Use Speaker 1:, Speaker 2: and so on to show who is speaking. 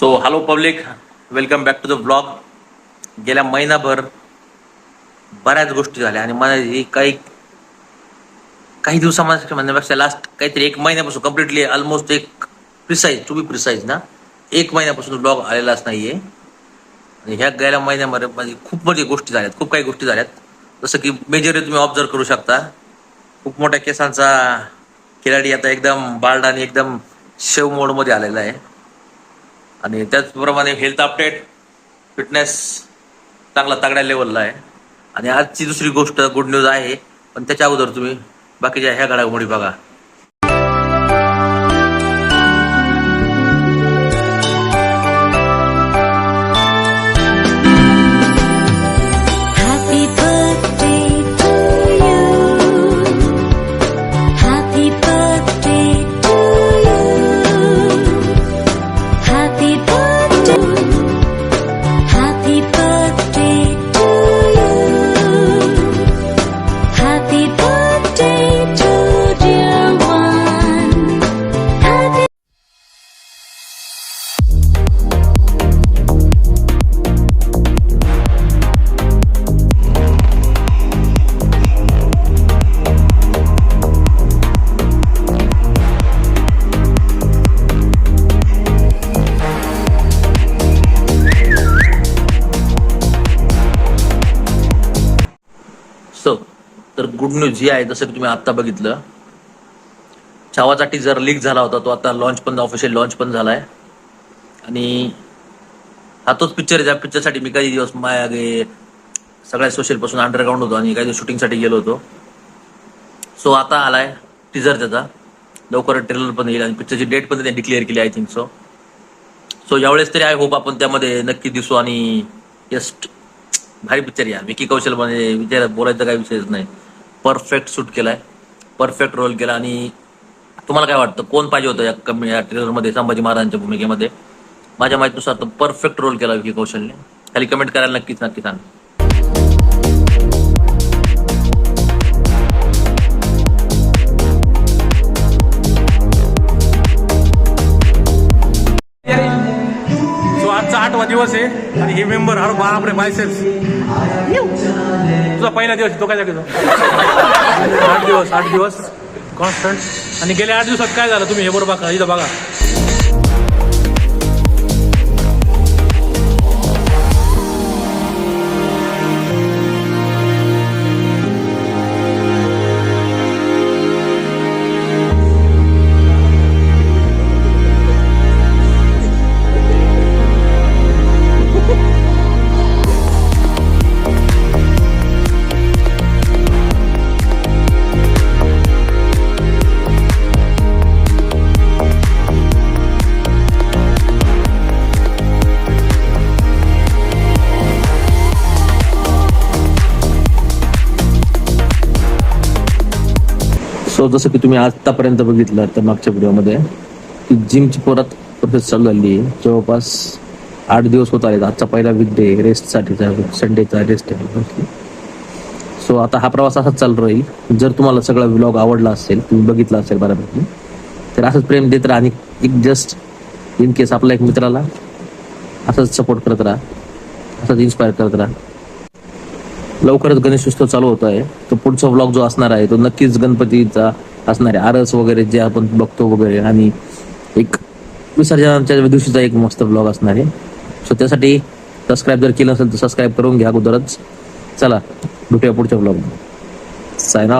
Speaker 1: So hello public welcome back to the blog गेल्या महिनाभर बऱ्याच गोष्टी झाल्या आणि मला ही काही काही दिवसामध्ये म्हणण्यापेक्षा लास्ट काहीतरी एक महिन्यापासून कम्प्लिटली ऑलमोस्ट एक प्रिसाईज टू बी प्रिसाईज ना एक महिन्यापासून ब्लॉग आलेलाच नाहीये. आणि ह्या गेल्या महिन्यामध्ये म्हणजे खूप म्हणजे गोष्टी झाल्यात खूप काही गोष्टी झाल्यात. जसं की मेजरली तुम्ही ऑब्झर्व करू शकता. खूप मोठ्या केसांचा खिलाडी आता एकदम बाल्ड आणि एकदम शेव मोडमध्ये आलेला आहे. आणि त्याचप्रमाणे हेल्थ अपडेट फिटनेस चांगला तगड्या लेवलला आहे. आणि आजची दुसरी गोष्ट गुड न्यूज आहे पण त्याच्या अगोदर तुम्ही बाकीच्या ह्या घडामोडी बघा. तर गुड न्यूज ही आहे जसं की तुम्ही आत्ता बघितलं. छावाचा टीजर लीक झाला होता तो आता लॉन्च पण ऑफिशियल लॉन्च पण झालाय. आणि हा तोच पिक्चर आहे ज्या पिक्चरसाठी मी काही दिवस मागे सगळ्या सोशलपासून अंडरग्राऊंड होतो आणि काही दिवस शूटिंगसाठी गेलो होतो. सो आता आलाय टीजर त्याचा. लवकर ट्रेलर पण येईल आणि पिक्चरची डेट पण त्यांनी डिक्लेअर केली आय थिंक सो सो यावेळेस तरी आय होप आपण त्यामध्ये नक्की दिसू आणि जस्ट भारी पिक्चर या विकी कौशल म्हणजे विचार बोलायचं काही विषयच नाही. परफेक्ट शूट केलाय. परफेक्ट रोल केला आणि तुम्हाला काय वाटतं? कोण पाहिजे होतं या कमी या ट्रेलरमध्ये संभाजी महाराजांच्या भूमिकेमध्ये? माझ्या माहितीनुसार तर परफेक्ट रोल केला विकी कौशलने. खाली कमेंट करायला नक्कीच नक्की सांग
Speaker 2: आठवा दिवस आहे आणि हे मेंबर हर आपले बायसेप्स तुझा पहिला दिवस आहे, तो काय जागेतो आठ दिवस आठ दिवस कॉन्स्टंट आणि गेल्या आठ दिवसात काय झालं? तुम्ही हे बरोबर बघा इथं बघा.
Speaker 1: सो जसं की तुम्ही आतापर्यंत बघितलं तर मागच्या व्हिडिओमध्ये की जिमची परत प्रोसेस चालू झाली. आहे जवळपास आठ दिवस होत आले आजचा पहिला वीक डे रेस्टसाठीचा संडेचा रेस्ट आहे. सो आता हा प्रवास असाच चालू राहील. जर तुम्हाला सगळा व्लॉग आवडला असेल तुम्ही बघितला असेल बऱ्यापैकी तर असंच प्रेम देत राहा आणि एक जस्ट इन केस आपल्या एक मित्राला असंच सपोर्ट करत राहा असंच इन्स्पायर करत राहा. लवकरच गणेश उत्सव चालू होत आहे तो पुढचा ब्लॉग जो असणार आहे तो नक्कीच गणपतीचा असणार आहे. आरस वगैरे जे आपण बघतो वगैरे आणि एक विसर्जनाच्या दिवशीचा एक मस्त ब्लॉग असणार आहे. सो त्यासाठी सबस्क्राईब जर केलं असेल तर सबस्क्राईब करून घ्या अगोदरच. चला भेटूया पुढच्या ब्लॉग सायना